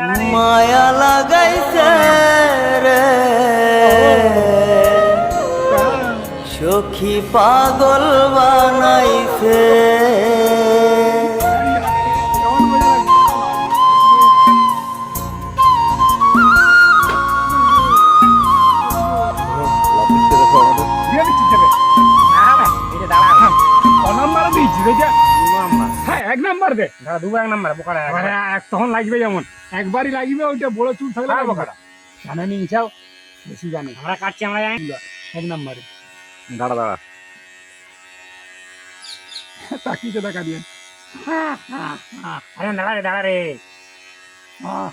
মায়া লাগাইছে রে। সখী পাগল বানাইছে। ক নাম্বার দিয়েছি দেখে হ্যাঁ এক নাম্বার দে এবারে এক তখন লাগবে যেমন। একবারই লাগবে ওইটা বড় চুল থাকলে লাগবে। কাটা জানে নি ইচ্ছাও বেশি জানে। আমরা কাটছি আমরা জানি। এক নাম্বারে। দাঁড়া দাঁড়া। তাকিয়ে দেখা দিয়ে। আরে দাঁড়া রে দাঁড়া রে। দাঁড়া,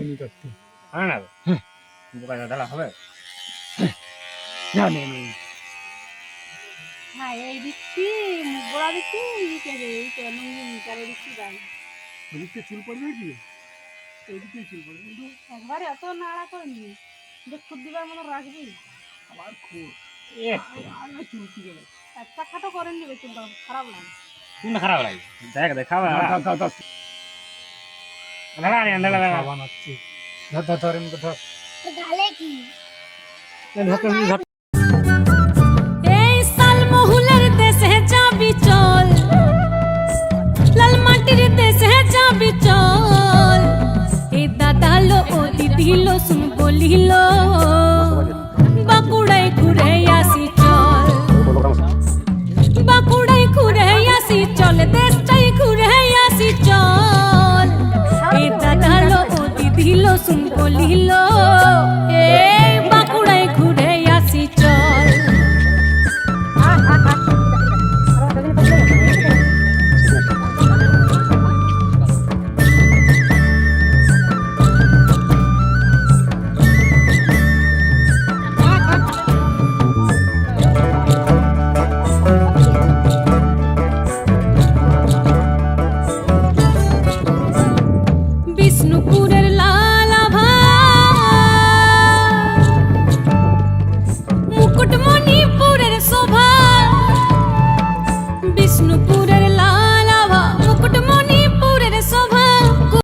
নি করতে হবে না বোকা দাদা, হবে? জানে হ্যাঁ এই দিচ্ছি গোড়া দিচ্ছি নিচে এইটা লুঙ্গি নিচারে দিচ্ছি ওদিকে চুল পড়বে কি? চুল কিন্তু একবারে এত নাড়া করিনি যে খুদ দিবার মতো রাখবি। আবার চুল একটা খাটো নিবে চুলটা খারাপ লাগে খারাপ লাগে? দেখ, দেখ, খাওয়া, দাঁড়া দাঁড়া। দাঁড়া। দাঁড়া, দাঁড়া, দাঁড়া, দাঁড়া। বানাচ্ছি। ধর ধর ধর ধর। গালে কি? ধর ধর। চল দেশটাই ঘুরে আসি চল। এটা দিল লো বলিল Vishnu